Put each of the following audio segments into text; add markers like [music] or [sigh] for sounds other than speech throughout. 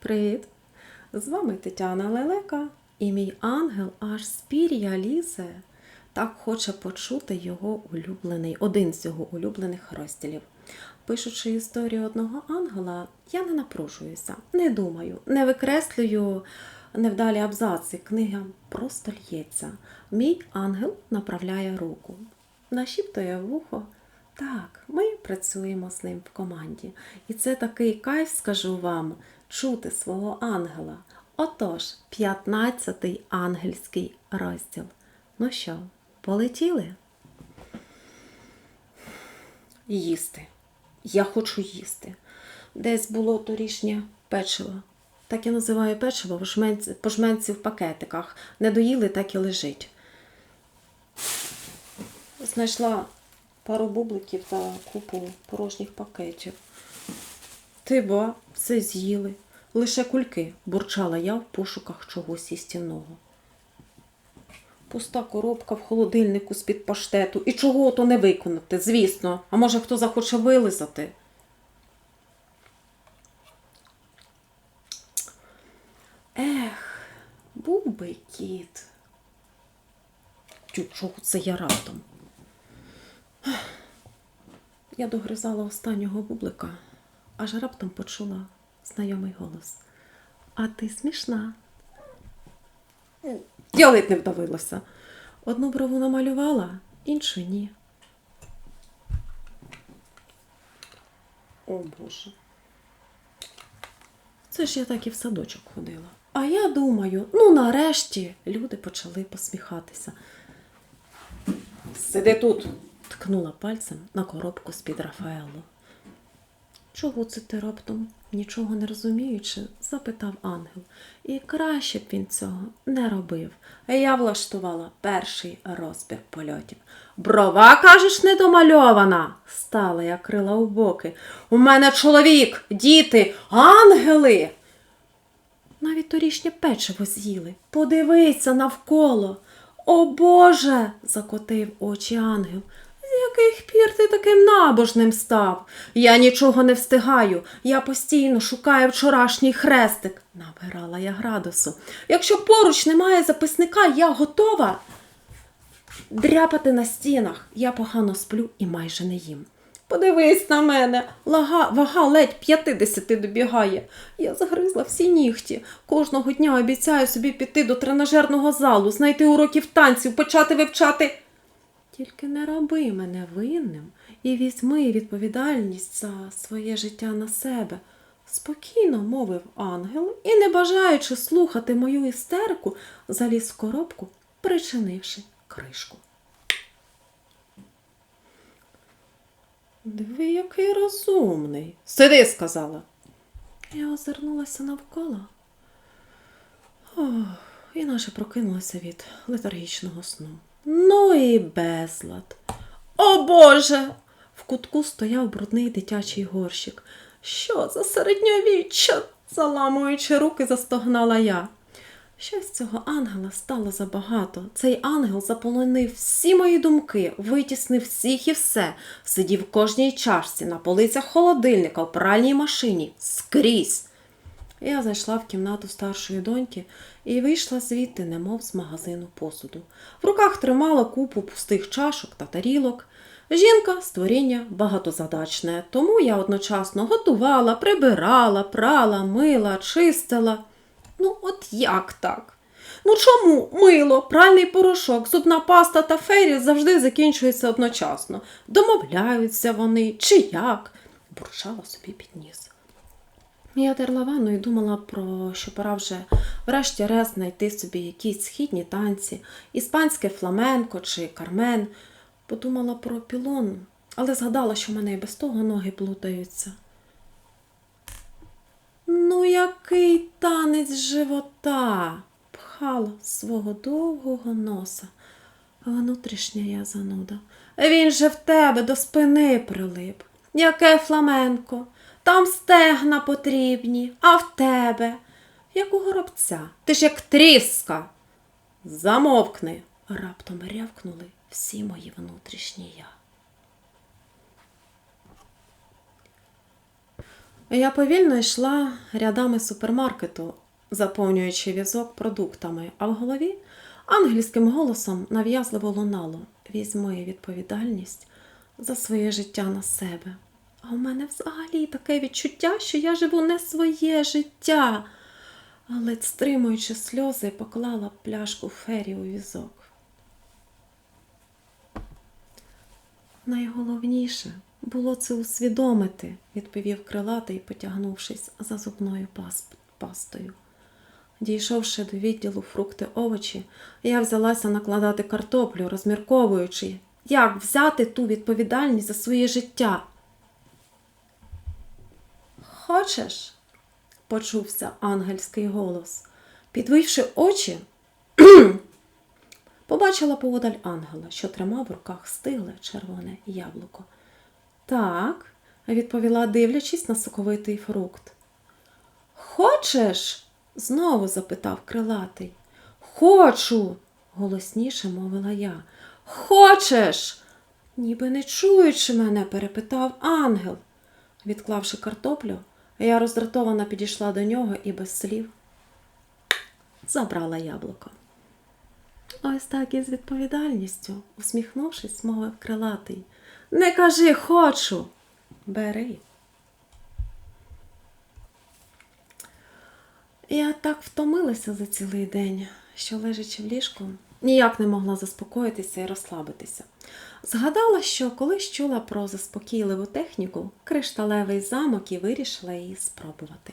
Привіт! З вами Тетяна Лелека і мій ангел аж з пір'я лізе. Так хоче почути його улюблений, один з його улюблених розділів. Пишучи історію одного ангела, я не напружуюся, не думаю, не викреслюю невдалі абзаци. Книга просто лється. Мій ангел направляє руку, нашіптує вухо. Так, ми працюємо з ним в команді. І це такий кайф, скажу вам, чути свого ангела. Отож, 15-й ангельський розділ. Ну що, полетіли? Їсти. Я хочу їсти. Десь було торішнє печиво. Так я називаю печиво по жменці в пакетиках. Не доїли, так і лежить. Знайшла пару бубликів та купу порожніх пакетів. Ти ба, все з'їли. Лише кульки, бурчала я в пошуках чогось істинного. Пуста коробка в холодильнику з-під паштету. І чого то не виконати, звісно. А може хто захоче вилизати? Ех, був би кіт. Тю, чого це я раптом? Я догризала останнього бублика, аж раптом почула знайомий голос. А ти смішна. Я ледь не вдавилася. Одну брову намалювала, іншу ні. О Боже. Це ж я так і в садочок ходила. А я думаю, ну нарешті люди почали посміхатися. Сиди тут, ткнула пальцем на коробку з-під Рафаелу. Чого це ти раптом, нічого не розуміючи, запитав ангел. І краще б він цього не робив. Я влаштувала перший розбір польотів. Брова, кажеш, недомальована, стала я крила у боки. У мене чоловік, діти, ангели. Навіть торішнє печиво з'їли. Подивися навколо. О Боже. закотив очі ангел. Яких пір ти таким набожним став? Я нічого не встигаю. Я постійно шукаю вчорашній хрестик, набирала я градусу. Якщо поруч немає записника, я готова дряпати на стінах. Я погано сплю і майже не їм. Подивись на мене, лага, вага ледь 50 добігає. Я загризла всі нігті. Кожного дня обіцяю собі піти до тренажерного залу, знайти уроків танців, почати вивчати. Тільки не роби мене винним і візьми відповідальність за своє життя на себе. Спокійно мовив ангел і, не бажаючи слухати мою істерку, заліз в коробку, причинивши кришку. Диви, який розумний. Сиди, сказала. Я озирнулася навколо. Ох, і наче прокинулася від летаргічного сну. Ну і безлад. О Боже! В кутку стояв брудний дитячий горщик. Що за середньовіччя? заламуючи руки, застогнала я. Щось цього ангела стало забагато. Цей ангел заполонив всі мої думки, витіснив всіх і все, сидів в кожній чашці, на полицях холодильника, в пральній машині, скрізь. Я зайшла в кімнату старшої доньки і вийшла звідти, немов з магазину посуду. В руках тримала купу пустих чашок та тарілок. Жінка створіння багатозадачне, тому я одночасно готувала, прибирала, прала, мила, чистила. Ну, от як так? Ну чому мило, пральний порошок, зубна паста та фейрі завжди закінчуються одночасно? Домовляються вони чи як? бурчала собі під ніс. Я терла ванну і думала про що пора вже врешті-решт знайти собі якісь східні танці, іспанське фламенко чи кармен. Подумала про пілон, але згадала, що в мене і без того ноги плутаються. Ну, який танець живота? Пхала свого довгого носа. Внутрішня я зануда. Він же в тебе до спини прилип. Яке фламенко? Там стегна потрібні, а в тебе. Як у горобця. Ти ж як тріска. Замовкни. Раптом рявкнули всі мої внутрішні я. Я повільно йшла рядами супермаркету, заповнюючи візок продуктами, а в голові ангельським голосом нав'язливо лунало візьми відповідальність за своє життя на себе. А у мене взагалі таке відчуття, що я живу не своє життя. Але, стримуючи сльози, поклала пляшку фері у візок. Найголовніше було це усвідомити, відповів крилатий, потягнувшись за зубною пастою. Дійшовши до відділу фрукти овочі, я взялася накладати картоплю, розмірковуючи, як взяти ту відповідальність за своє життя. Хочеш? почувся ангельський голос. Підвівши очі, [clears throat] побачила поводаль ангела, що тримав в руках стигле червоне яблуко. Так, відповіла, дивлячись на соковитий фрукт. Хочеш? знову запитав крилатий. Хочу, голосніше мовила я. Хочеш? Ніби не чуючи мене, перепитав ангел. Відклавши картоплю, я роздратовано підійшла до нього і без слів забрала яблуко. Ось так із відповідальністю, усміхнувшись, мовив крилатий. Не кажи хочу, бери. Я так втомилася за цілий день, що, лежачи в ліжку, ніяк не могла заспокоїтися і розслабитися. Згадала, що колись чула про заспокійливу техніку кришталевий замок і вирішила її спробувати.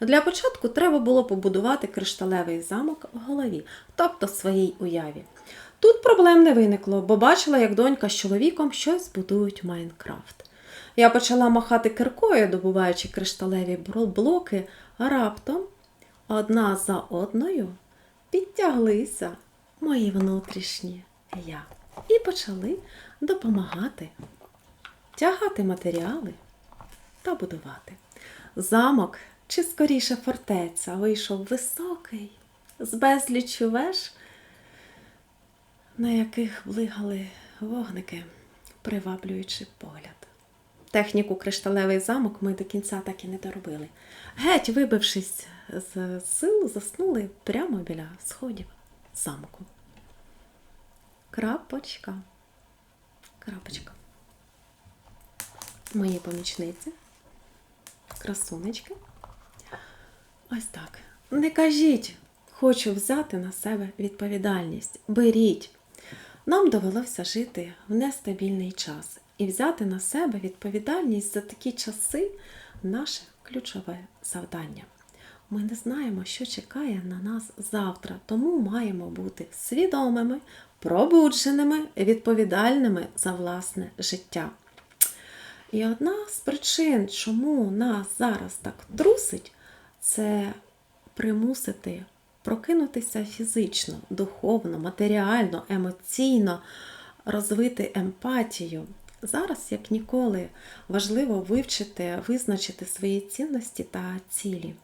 Для початку треба було побудувати кришталевий замок в голові, тобто своїй уяві. Тут проблем не виникло, бо бачила, як донька з чоловіком щось будують Майнкрафт. Я почала махати киркою, добуваючи кришталеві блоки, а раптом одна за одною підтяглися мої внутрішні я і почали допомагати тягати матеріали та будувати. Замок, чи скоріше фортеця, вийшов високий, з безліччю веж, на яких блигали вогники, приваблюючи погляд. Техніку кришталевий замок ми до кінця так і не доробили. Геть, вибившись з сил, заснули прямо біля сходів замку. Крапочка. Крапочка. Мої помічниці. Красунечки. Ось так. Не кажіть, хочу взяти на себе відповідальність. Беріть. Нам довелося жити в нестабільний час і взяти на себе відповідальність за такі часи наше ключове завдання. Ми не знаємо, що чекає на нас завтра, тому маємо бути свідомими, пробудженими, відповідальними за власне життя. І одна з причин, чому нас зараз так трусить, це примусити прокинутися фізично, духовно, матеріально, емоційно, розвити емпатію. Зараз, як ніколи, важливо вивчити, визначити свої цінності та цілі.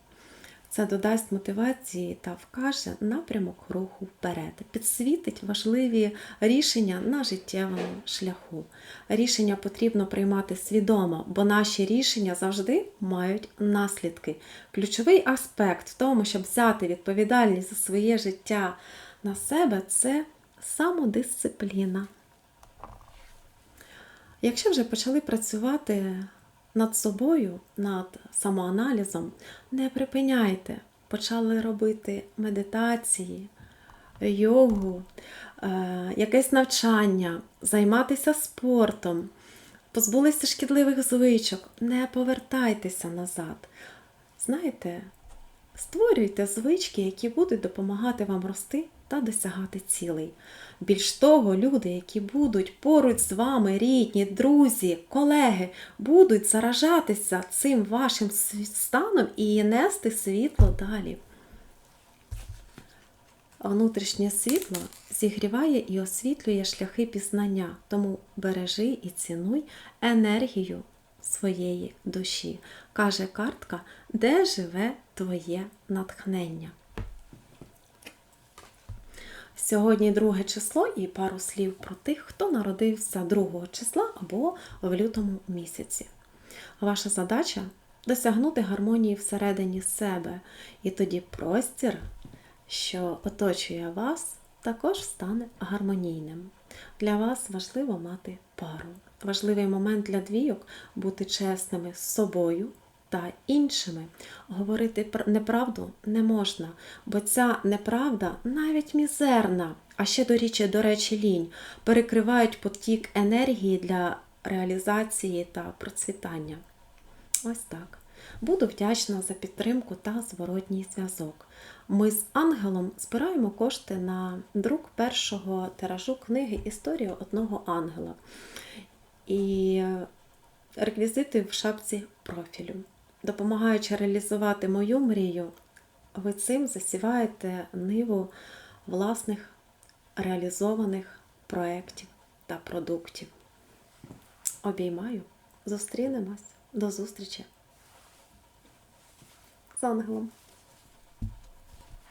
Це додасть мотивації та вкаже напрямок руху вперед, підсвітить важливі рішення на життєвому шляху. Рішення потрібно приймати свідомо, бо наші рішення завжди мають наслідки. Ключовий аспект в тому, щоб взяти відповідальність за своє життя на себе, це самодисципліна. Якщо вже почали працювати над собою, над самоаналізом, не припиняйте. Почали робити медитації, йогу, е, якесь навчання, займатися спортом, позбулися шкідливих звичок, не повертайтеся назад. Знаєте, створюйте звички, які будуть допомагати вам рости та досягати цілей. Більш того, люди, які будуть поруч з вами, рідні, друзі, колеги, будуть заражатися цим вашим станом і нести світло далі. Внутрішнє світло зігріває і освітлює шляхи пізнання, тому бережи і цінуй енергію своєї душі, каже картка, де живе твоє натхнення. Сьогодні друге число і пару слів про тих, хто народився 2 числа або в лютому місяці. Ваша задача досягнути гармонії всередині себе, і тоді простір, що оточує вас, також стане гармонійним. Для вас важливо мати пару. Важливий момент для двійок бути чесними з собою та іншими. Говорити пр- неправду не можна, бо ця неправда навіть мізерна, а ще до речі, до речі, лінь, перекривають потік енергії для реалізації та процвітання. Ось так. Буду вдячна за підтримку та зворотній зв'язок. Ми з ангелом збираємо кошти на друк першого тиражу книги Історія одного ангела. І реквізити в шапці профілю. Допомагаючи реалізувати мою мрію, ви цим засіваєте ниву власних реалізованих проєктів та продуктів. Обіймаю. Зустрінемось. До зустрічі з ангелом.